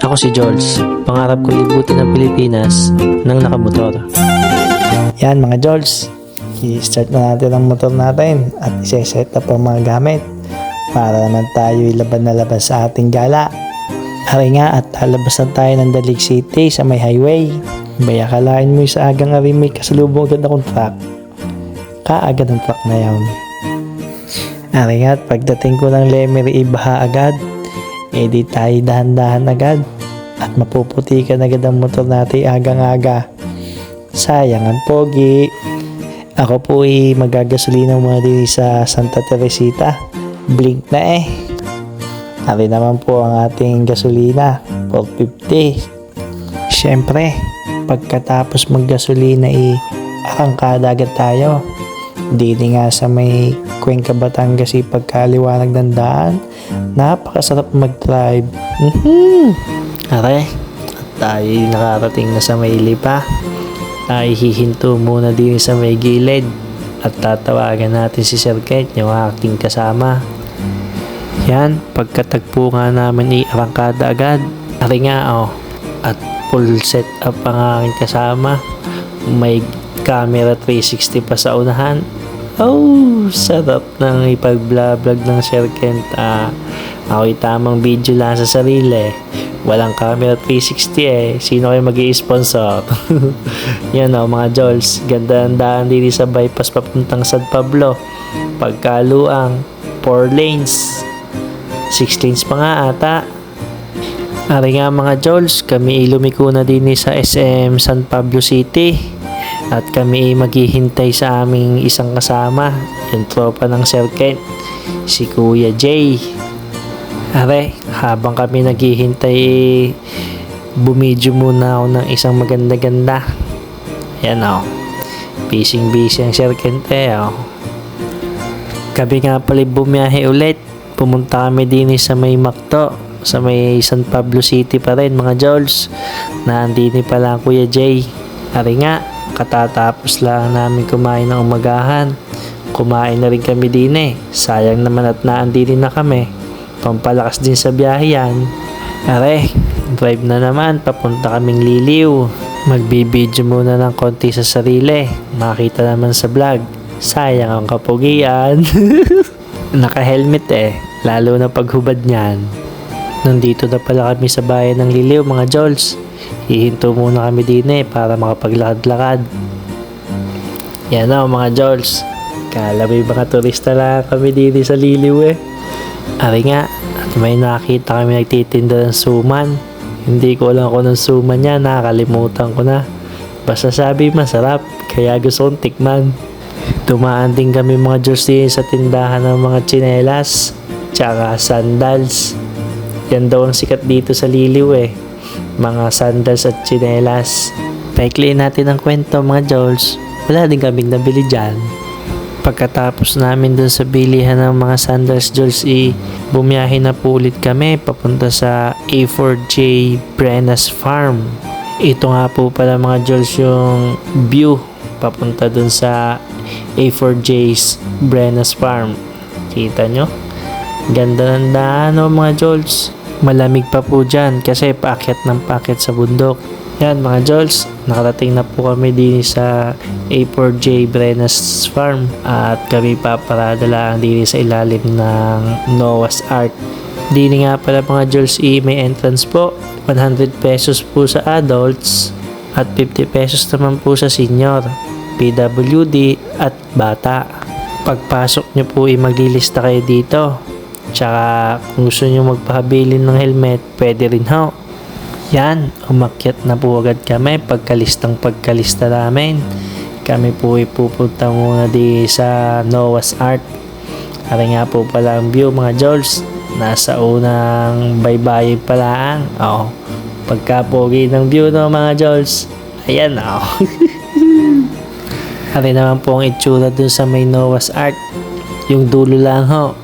Ako si Jules. Pangarap ko libutin ang Pilipinas nang nakamotor. Yan mga Jols, i-start na natin ang motor natin at i-set up ang mga gamit para naman tayo ilaban na laban sa ating gala. Hari nga at lalabas na tayo ng Dalig City sa may highway. Baya kalain mo sa agang ari may kasalubong agad akong truck. Kaagad ang truck na yun. Ari nga at pagdating ko ng Lemery ibaha agad, eh di tayo dahan-dahan agad at mapuputikan agad ang motor natin agang-aga. Sayang ang pogi. Ako po ay magagasolina muna din sa Santa Teresita. Blink na eh. Ari naman po ang ating gasolina. 450. Siyempre, pagkatapos maggasolina ay arangkada agad tayo. Dili nga sa may Cuenca Batangas ay pagkaliwanag ng daan. Napakasarap mag-drive. Mhm. Are, at tayo nakarating na sa may lipa. Tayo hihinto muna din sa may gilid at tatawagan natin si Sir Kent, yung aking kasama. Yan, pagkatagpo nga namin i-arangkada agad. Ari nga, oh. At full set up ang aking kasama. May camera 360 pa sa unahan. Oh, sarap ng ipag-vlog ng Sir Kent. Ah, ako'y tamang video lang sa sarili. Walang camera 360 eh. Sino kayo mag sponsor Yan o mga Jols. Ganda ang daan dito sa bypass papuntang San Pablo. Pagkaluang, 4 lanes. 6 lanes pa nga ata. Ari nga mga Jols, kami ilumiko na din sa SM San Pablo City. At kami maghihintay sa aming isang kasama, yung tropa ng Sir Kent, si Kuya Jay. Are, habang kami naghihintay, eh, bumidyo muna ako ng isang maganda-ganda. Yan o. Busy-busy ang Sir Kent eh o. Kami nga pala bumiyahe ulit. Pumunta kami din sa may Makto, sa may San Pablo City pa rin mga Jols. Nandini pala ang Kuya Jay. Ari nga, katatapos lang namin kumain ng umagahan. Kumain na rin kami din eh. Sayang naman at naandini na kami. Pampalakas din sa biyahe yan. Are, drive na naman. Papunta kaming liliw. Magbibideo muna ng konti sa sarili. Makita naman sa vlog. Sayang ang kapugian. Naka-helmet eh. Lalo na paghubad niyan. Nandito na pala kami sa bayan ng Liliw mga Jols. Hihinto muna kami din eh para makapaglakad-lakad. Yan na mga Jols. Kala may mga turista lang kami din sa Liliw eh. Ari nga, at may nakita kami nagtitinda ng suman. Hindi ko alam kung anong suman niya, nakakalimutan ko na. Basta sabi masarap, kaya gusto kong tikman. Tumaan din kami mga jersey sa tindahan ng mga tsinelas, tsaka sandals. Yan daw ang sikat dito sa Liliw eh. Mga sandals at tsinelas. Paikliin natin ang kwento mga Jols. Wala din kaming nabili dyan. Pagkatapos namin dun sa bilihan ng mga sandals Jules E, bumiyahe na po ulit kami papunta sa A4J Brenas Farm. Ito nga po pala mga Jules yung view papunta dun sa A4J's Brenas Farm. Kita nyo? Ganda ng daan o mga Jules. Malamig pa po dyan kasi paakyat ng paakyat sa bundok. Yan mga Jols, nakarating na po kami din sa A4J Brenas Farm at kami paparada lang din sa ilalim ng Noah's Ark. Dini nga pala mga Jols, i may entrance po. 100 pesos po sa adults at 50 pesos naman po sa senior, PWD at bata. Pagpasok nyo po i maglilista kayo dito. Tsaka kung gusto nyo magpahabilin ng helmet, pwede rin ho. Yan, umakyat na po agad kami pagkalistang pagkalista namin. Kami po ay pupunta muna di sa Noah's Ark. Ari nga po pala ang view mga Jols. Nasa unang baybayin pala ang. Oh, pagkapogi ng view no mga Jols. Ayan oh. Ari naman po ang itsura dun sa may Noah's Ark. Yung dulo lang ho.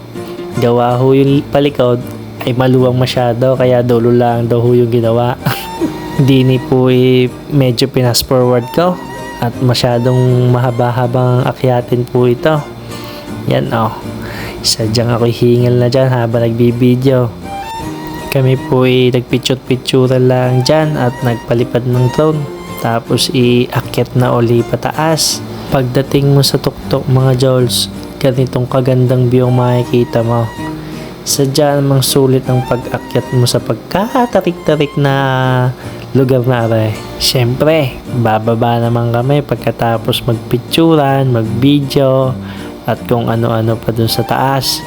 Gawa ho yung palikod ay maluwang masyado kaya dulo lang daw ho yung ginawa. Hindi ni po eh, medyo pinas forward ko at masyadong mahaba-habang akyatin po ito. Yan oh. Sadyang ako hingal na dyan habang nagbibideo. Kami po ay nagpicture-picture lang dyan at nagpalipad ng drone. Tapos iakyat na uli pataas. Pagdating mo sa tuktok mga Jols, ganitong kagandang view ang makikita mo. Sadya namang sulit ang pag-akyat mo sa pagkatarik-tarik na lugar na are. Siyempre, bababa naman kami pagkatapos magpicturan, mag-video, at kung ano-ano pa dun sa taas.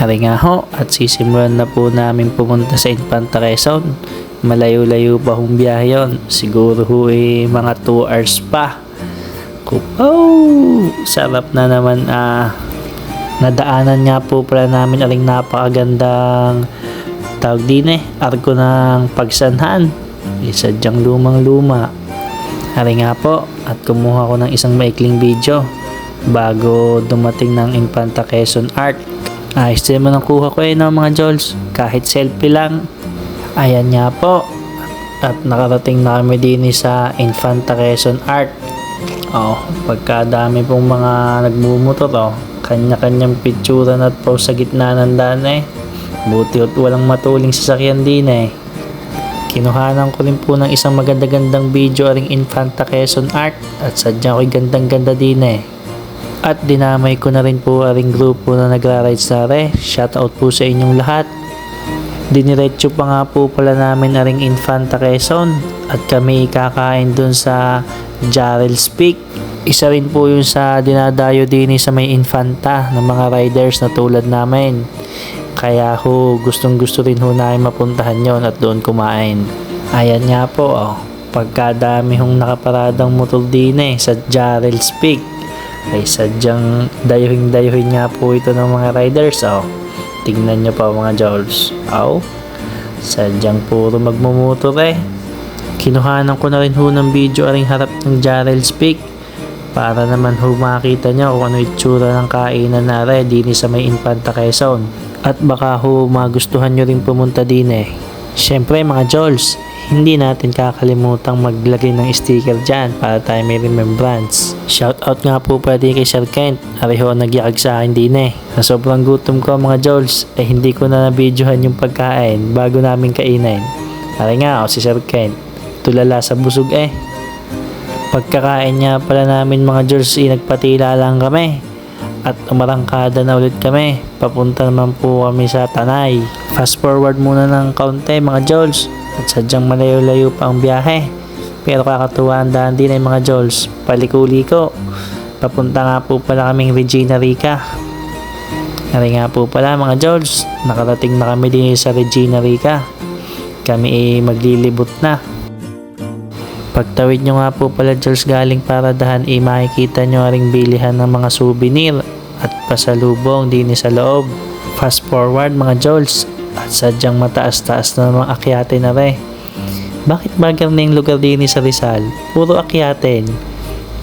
Hari nga ho, at sisimulan na po namin pumunta sa Infanta Quezon. Malayo-layo pa hong biyahe yun. Siguro ho eh, mga 2 hours pa. Kupaw! Sarap na naman ah. Nadaanan nga po pala namin aling napakagandang tawag din eh, arko ng pagsanhan. Isa dyang lumang-luma. Hari nga po, at kumuha ko ng isang maikling video bago dumating ng Infanta Quezon Art. Ayos din nang kuha ko eh no mga Jols. Kahit selfie lang. Ayan nga po. At nakarating na kami din sa Infanta Quezon Art. Oh, pagkadami pong mga nagmumotor oh. Kanya-kanyang picturean at pause sa gitna ng daan eh. Buti at walang matuling sasakyan din eh. Kinuhanan ko rin po ng isang maganda-gandang video aring Infanta Quezon Art at sadyang ko'y gandang-ganda din eh. At dinamay ko na rin po aring grupo na nagra-rides na re. Shoutout po sa inyong lahat. Diniretso pa nga po pala namin aring Infanta Quezon at kami kakain dun sa Jarrell's Peak. Isa rin po yun sa dinadayo din sa may Infanta ng mga riders na tulad namin. Kaya ho, gustong gusto rin ho namin mapuntahan yon at doon kumain. Ayan nga po, oh. Pagkadami hong nakaparadang motor din eh sa Jarrell's Peak. Ay sadyang dayuhin-dayuhin nga po ito ng mga riders, oh. Tingnan nyo pa mga Jols. Oh. Sadyang puro magmumotor eh. Kinuhanan ko na rin ho ng video aring harap ng Jarrell's Peak para naman ho makita nyo kung ano itsura ng kainan na rin din sa may Infanta Quezon. At baka ho magustuhan nyo rin pumunta din eh. Siyempre mga Jols, hindi natin kakalimutan maglagay ng sticker dyan para tayo may remembrance. Shoutout nga po pwede kay Sir Kent. Areho nagyakag sa akin din eh. Sa sobrang gutom ko mga Jols, eh hindi ko na nabidyohan yung pagkain bago namin kainin. Are nga o si Sir Kent, tulala sa busog eh. Pagkakain niya pala namin mga Jols, eh, nagpatila lang kami. At umarangkada na ulit kami. Papunta naman po kami sa Tanay. Fast forward muna ng kaunti mga Jols. At sadyang malayo-layo pa ang biyahe. Pero kakatuwa ang daan din ay mga Jols. Paliko-liko. Papunta nga po pala kaming Regina Rica. Nari nga po pala mga Jols. Nakarating na kami din sa Regina Rica. Kami ay maglilibot na. Pagtawid nyo nga po pala Jules galing paradahan ay makikita nyo ring bilihan ng mga souvenir at pasalubong din sa loob. Fast forward mga Jules at sadyang mataas-taas na mga akyate na re. Bakit bagar na yung lugar din sa Rizal? Puro akyatin.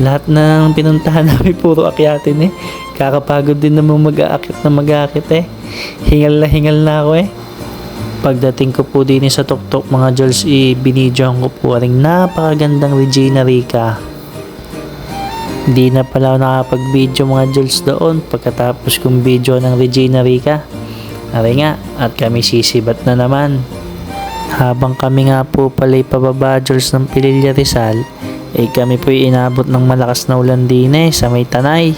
Lahat ng pinuntahan namin puro akyatin eh. Kakapagod din naman mag-aakit na mag-aakit eh. Hingal na hingal na ako eh. Pagdating ko po din sa tuktok mga Jules, ibinidyohan ko po rin napakagandang Regina Rica. Hindi na pala ako nakapag-video mga Jules doon pagkatapos kong video ng Regina Rica. Ari nga, at kami sisibat na naman. Habang kami nga po pala pababa Jules ng Pililla Rizal, eh kami po inabot ng malakas na ulan din eh sa may tanay.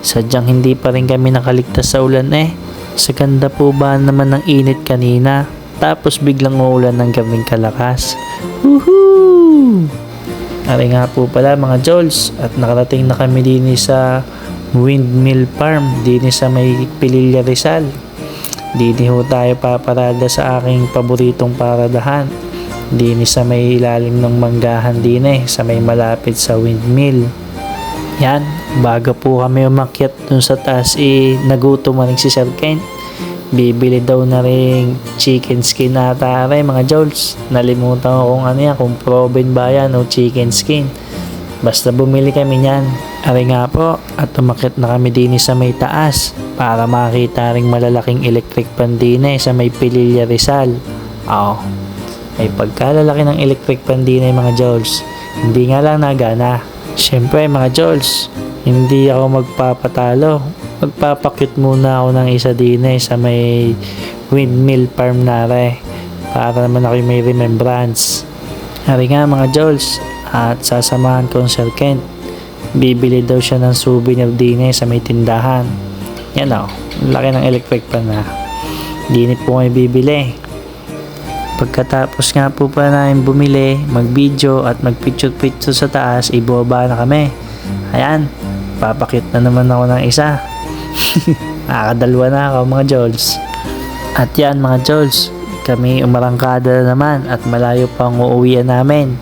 Sadyang hindi pa rin kami nakaligtas sa ulan eh. Sa ganda po ba naman ng init kanina? Tapos biglang uulan ng gabing kalakas. Woohoo! Ari nga po pala mga Jols at nakarating na kami din sa Windmill Farm din sa may Pililla Rizal. Dini ho tayo paparada sa aking paboritong paradahan. Dini sa may ilalim ng manggahan din eh, sa may malapit sa windmill. Yan, bago po kami umakyat dun sa taas, eh, nagutom na rin si Sir Kent. Bibili daw na rin chicken skin ata rin mga Jols. Nalimutan ko kung ano yan, kung proben ba yan o chicken skin. Basta bumili kami niyan. Ari nga po, at umakyat na kami din sa may taas para makita ring malalaking electric pan din eh, sa may Pililla Rizal. Oo. Ay pagkalalaki ng electric pan din eh, mga Jols. Hindi nga lang nagana. Siyempre mga Jols, hindi ako magpapatalo. Magpapakyut muna ako ng isa din eh, sa may windmill farm nare para naman ako may remembrance. Hari nga mga Jols at sasamahan ko ang Sir Kent. Bibili daw siya ng souvenir din eh sa may tindahan. Yan o, laki ng electric pan na. Dinit po kami bibili. Pagkatapos nga po pala namin bumili, mag-video at mag-picture-picture sa taas, ibaba na kami. Ayan, papakit na naman ako ng isa. Nakakadalwa na ako mga Jols. At yan mga Jols, kami umarangkada na naman at malayo pa ang uuwian namin.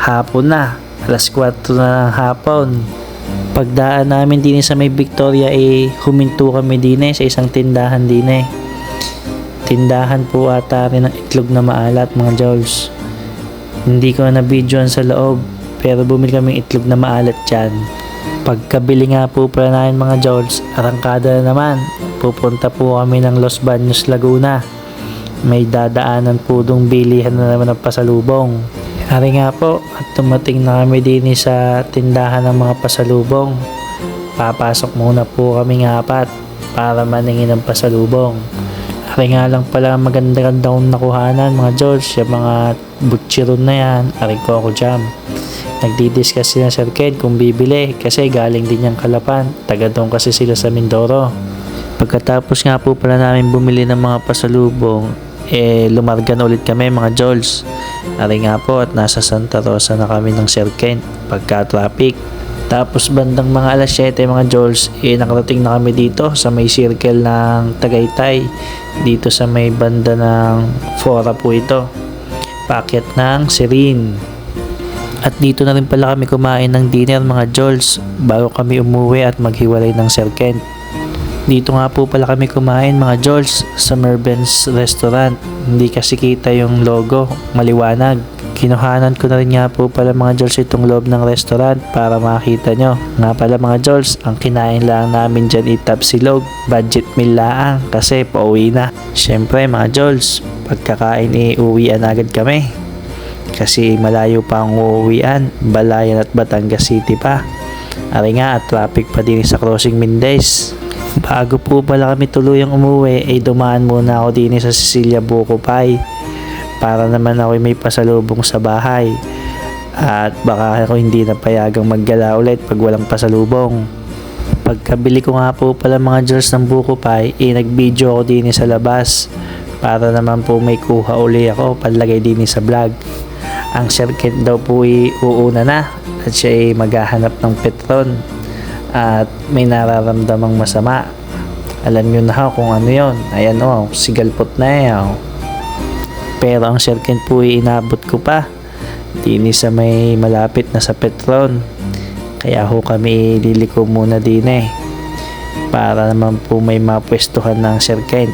Hapon na, alas 4 na ng hapon. Pagdaan namin din sa may Victoria eh, huminto kami din eh sa isang tindahan din eh. Tindahan po ata rin ng itlog na maalat mga Jols. Hindi ko na videoan sa loob pero bumili kami itlog na maalat dyan. Pagkabili nga po pala namin mga Jols, arangkada na naman. Pupunta po kami ng Los Baños, Laguna. May dadaanan po dong bilihan na naman ng pasalubong. Hari nga po, at tumating na kami din sa tindahan ng mga pasalubong. Papasok muna po kami ng apat para maningin ng pasalubong. Ari nga lang pala maganda-ganda kong nakuhanan mga George, yung mga butchiron na yan, ari ko ako jam. Nagdi-discuss sila Sir Ken kung bibili kasi galing din yung kalapan, taga doon kasi sila sa Mindoro. Pagkatapos nga po pala namin bumili ng mga pasalubong, eh lumargan ulit kami mga Jols. Ari nga po at nasa Santa Rosa na kami ng Sir Ken pagka traffic. Tapos bandang mga alas 7 mga Jols, eh nakarating na kami dito sa may circle ng Tagaytay. Dito sa may banda ng Fora po ito. Pakyat ng Sirin. At dito na rin pala kami kumain ng dinner mga Jols bago kami umuwi at maghiwalay ng Sir Kent. Dito nga po pala kami kumain mga Jols sa Merben's Restaurant. Hindi kasi kita yung logo, maliwanag. Kinuhanan ko na rin nga po pala mga Jols itong loob ng restaurant para makita nyo. Nga pala mga Jols, ang kinain lang namin dyan itap silog. Budget meal lang kasi pauwi na. Siyempre mga Jols, pagkakain iuwian agad kami. Kasi malayo pa ang uuwian, Balayan at Batangas City pa. Ari nga at traffic pa din sa crossing Mindes. Bago po pala kami tuluyang umuwi, ay dumaan muna ako din sa Cecilia Buko Pai para naman ako may pasalubong sa bahay. At baka ako hindi napayagang maggala ulit pag walang pasalubong. Pagkabili ko nga po pala mga jars ng Buko Pai, eh nag-video ako din sa labas para naman po may kuha uli ako palagay din sa vlog. Ang circuit daw po ay uuna na at siya ay maghahanap ng petron at may nararamdamang masama. Alam nyo na ho kung ano yon. Ayan o, sigalpot na eh. oh. Pero ang circuit po ay inabot ko pa. Dini sa may malapit na sa petron. Kaya ho kami liliko muna din eh. Para naman po may mapwestuhan ng circuit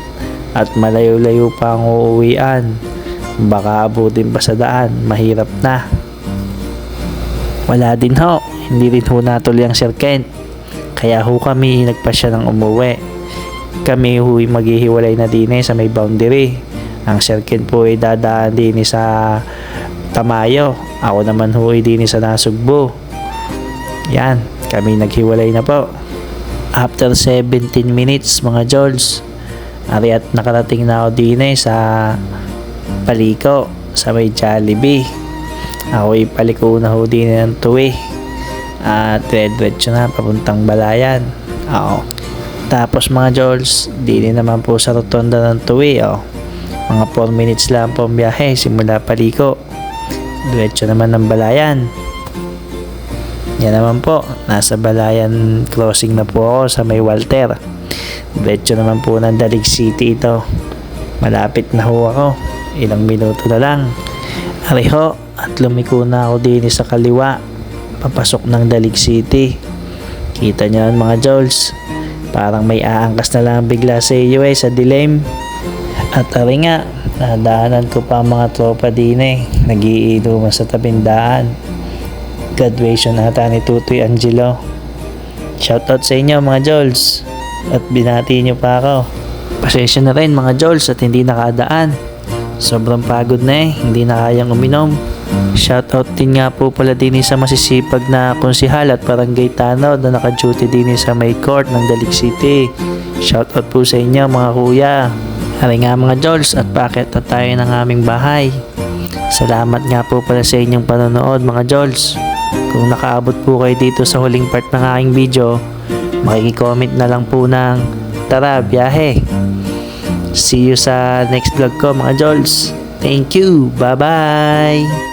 at malayo-layo pa ang uuwian. Baka abutin pa sa daan, mahirap na. Wala din ho, hindi rin ho natuloy ang Sir Kent. Kaya ho kami nagpasya ng umuwi. Kami ho maghihiwalay na din eh sa may boundary. Ang Sir Kent po ay dadaan din eh sa Tamayo. Ako naman ho ay din eh sa Nasugbo. Yan, kami naghiwalay na po. After 17 minutes mga Jols, ari at nakarating na ako din eh sa paliko sa may Jollibee. Ako ipaliko na ho din ng tuwi. At red-diretso na papuntang Balayan. Oo. Tapos mga Jols, din naman po sa rotonda ng tuwi. Oh. Mga 4 minutes lang po ang biyahe simula paliko. Diretso naman ng Balayan. Yan naman po, nasa Balayan crossing na po ako sa may Walter. Diretso naman po ng Dalig City ito. Malapit na ho ako. Ilang minuto na lang. Ariho, at lumiko na ako din sa kaliwa. Papasok ng Dalig City. Kita niyo yan mga Jols. Parang may aangkas na lang bigla sa iyo eh, sa dilim. At ari nga, nadaanan ko pa mga tropa din eh. Nagiinuman sa tabindaan. Graduation ata ni Tutoy Angelo. Shoutout sa inyo mga Jols. At binati niyo pa ako. Pasensya na rin mga Jols at hindi nakadaan. Sobrang pagod na eh, hindi na kayang uminom. Shoutout din nga po pala din sa masisipag na konsihal at barangay tanaw na naka-duty din sa may court ng Dalig City. Shoutout po sa inyo mga kuya. Hari nga mga Jols at bakit na tayo ng aming bahay. Salamat nga po pala sa inyong panonood mga Jols. Kung nakaabot po kayo dito sa huling part ng aking video, makikicomment na lang po ng tara biyahe. See you sa next vlog ko mga Jols. Thank you. Bye-bye.